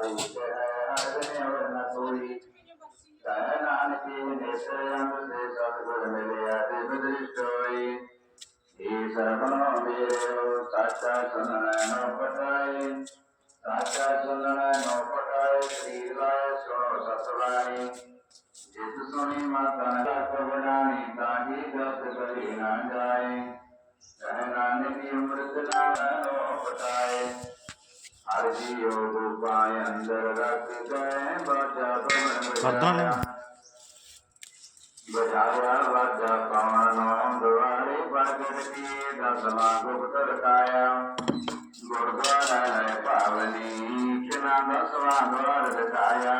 ਹਰੀ ਕਹਿ ਹਰ ਨੇ ਕੋਈ ਕਹਿ ਨਾਨਕੀ ਨੇਤਰ ਸੇ ਸਤਿਗੁਰ ਮਿਲਿਆ ਤੇ ਬਦ੍ਰਿਸ਼ਟ ਹੋਈ ਏ ਸਰਬਨੋ ਮੇਰੋ ਸਾਚਾ ਸੁਨਣਾ ਨੋ ਪਟਾਏ ਸਾਚਾ ਸੁਨਣਾ ਨੋ ਪਟਾਏ ਸ੍ਰੀ ਰਾਏ ਸੁਣੋ ਸਤਵਾਣੀ ਜਿਤ ਸੁਣੀ ਮਾਤਾ ਨੇ ਕਬਣਾਣੀ ਤਾਹੀ ਦਸ ਕਰੀ ਨਾ ਜਾਏ ਕਹਿ ਨਾਨਕ ਅੰਮ੍ਰਿਤ ਨਾਮ ਨੋ ਪਟਾਏ ਹਰ ਜੀਉ ਅੰਦਰ ਰਖ ਬਾਜਾ ਬਣ ਕਰਦਾ ਲੈ। ਬਜਾਇਆ ਵਾਜਾ ਪਾਵਨ ਦੁਆਰੇ ਪ੍ਰਗਟ ਕੀ ਦਸਵਾਂ ਗੁਪਤ ਰਕਾਇਆ ਗੁਰਦੁਆਰਾ ਹੈ ਪਾਵਨੀ ਕਿਨਾ ਦਸਵਾਂ ਦੁਆਰ ਰਕਾਇਆ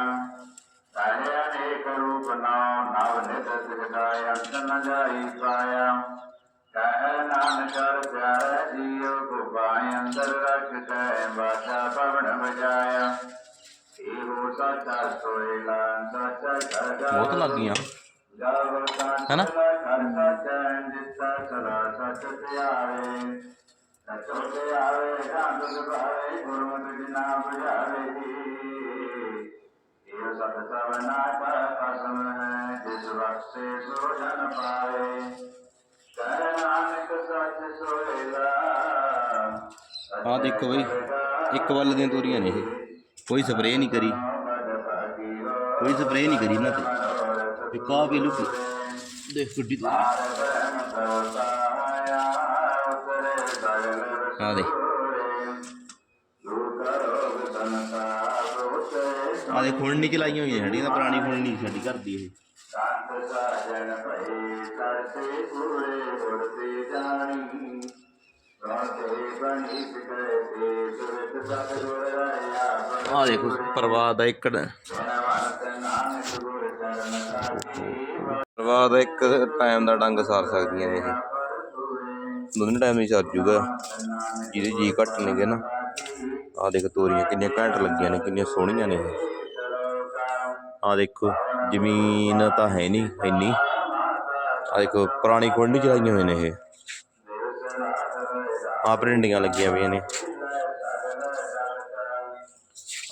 ਕਹੇ ਅਨੇਕ ਰੂਪ ਨਾਮ ਨਵ ਨਿਤ ਸਿਖਾਇਆ ਅੰਤ ਨ ਜਾਈ ਪਾਇਆ ਕਹਿ ਨਾਨਕ ਸੱਚ ਸੋਇਲਾ ਆਹ ਦੇਖੋ ਬਈ ਇੱਕ ਵੱਲ ਦੀਆਂ ਤੋਰੀਆਂ ਨੇ ਇਹ ਕੋਈ ਸਪਰੇਅ ਨਹੀਂ ਕਰੀ ਕੋਈ ਸਪਰੇਅ ਨਹੀਂ ਕਰੀ ਨਾ ਤੇ। ਇੱਕ ਆ ਵੀ ਲੁਕੀ। ਦੇਖ ਗੱਡੀ ਤੇ। ਆ ਦੇ ਆ ਦੇ ਖੁਣ ਨਹੀਂ ਚਲਾਈਆਂ ਹੋਈਆਂ ਸਾਡੀ ਤਾਂ, ਪੁਰਾਣੀ ਖੁਣ ਨਹੀਂ ਸਾਡੀ ਘਰ ਦੀ ਇਹ। ਆ ਦੇਖੋ ਪ੍ਰਵਾਹ ਦਾ ਇੱਕ ਜਨਵੰਤ ਗੁਰ ਦਾ ਇੱਕ ਟਾਈਮ ਦਾ ਡੰਗ ਸਾਰ ਸਕਦੀਆਂ ਨੇ ਇਹ। ਦੋਨੇ ਟਾਈਮ ਹੀ ਸਰ ਜੂਗਾ। ਜਿਹਦੇ ਜੀ ਘੱਟ ਨੇਗੇ ਨਾ ਆ ਦੇਖ ਤੋਰੀਆਂ ਕਿੰਨੀਆਂ ਘੈਂਟ ਲੱਗੀਆਂ ਨੇ, ਕਿੰਨੀਆਂ ਸੋਹਣੀਆਂ ਨੇ ਇਹ। ਆ ਦੇਖੋ, ਜ਼ਮੀਨ ਤਾਂ ਹੈ ਨਹੀਂ, ਇੰਨੀ। ਆ ਦੇਖੋ, ਪੁਰਾਣੀ ਖੁੰਡ ਚਲਾਈਆਂ ਹੋਈਆਂ ਨੇ ਇਹ। ਆ ਪ੍ਰਿੰਡੀਆਂ ਲੱਗੀਆਂ ਹੋਈਆਂ ਨੇ।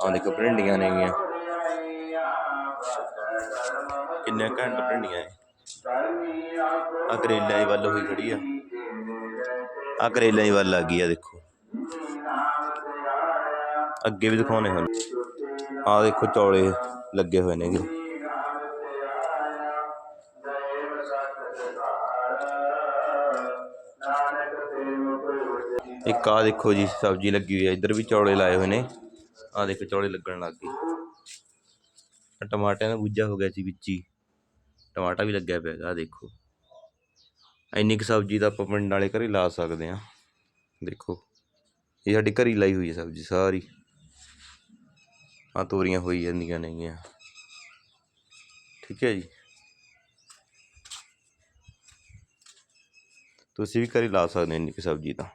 ਆ ਦੇਖੋ ਪ੍ਰਿੰਡੀਆਂ ਨੇਗੀਆਂ। ਕਿੰਨੇ ਘੈਂਟ ਪ੍ਰਿੰਡੀਆਂ ਨੇ ਆ ਕਰੇਲਾ ਦੀ ਵੱਲ ਹੋਈ ਖੜੀ ਆ। ਆ ਕਰੇਲਾ ਦੀ ਵੱਲ ਲੱਗੀ ਆ, ਦੇਖੋ। ਅੱਗੇ ਵੀ ਦਿਖਾਉਣੇ ਹਨ। ਆ ਦੇਖੋ ਚੌਲੇ ਲੱਗੇ ਹੋਏ ਨੇਗੇ। ਇੱਕ ਆ ਦੇਖੋ ਜੀ, ਸਬਜ਼ੀ ਲੱਗੀ ਹੋਈ ਆ। ਇੱਧਰ ਵੀ ਚੌਲੇ ਲਾਏ ਹੋਏ ਨੇ। ਆ ਦੇਖੋ ਚੌਲੇ ਲੱਗਣ ਲੱਗ ਗਏ। ਆਹ ਟਮਾਟਿਆਂ ਦਾ ਬੂਝਾ ਹੋ ਗਿਆ ਸੀ ਵਿੱਚ ਹੀ। ਟਮਾਟਾ ਵੀ ਲੱਗਿਆ ਪਿਆ ਆ ਦੇਖੋ। ਇੰਨੀ ਕੁ ਸਬਜ਼ੀ ਤਾਂ ਆਪਾਂ ਪਿੰਡ ਵਾਲੇ ਘਰੇ ਲਾ ਸਕਦੇ ਆ ਦੇਖੋ, ਇਹ ਸਾਡੀ ਘਰੀ ਲਾਈ ਹੋਈ ਹੈ ਸਬਜ਼ੀ ਸਾਰੀ। ਆ ਤੋਰੀਆਂ ਹੋਈ ਜਾਂਦੀਆਂ ਨੇਗੀਆਂ। ਠੀਕ ਹੈ ਜੀ। ਤੁਸੀਂ ਵੀ ਘਰੇ ਲਾ ਸਕਦੇ ਹੋ ਇੰਨੀ ਕੁ ਸਬਜ਼ੀ ਤਾਂ।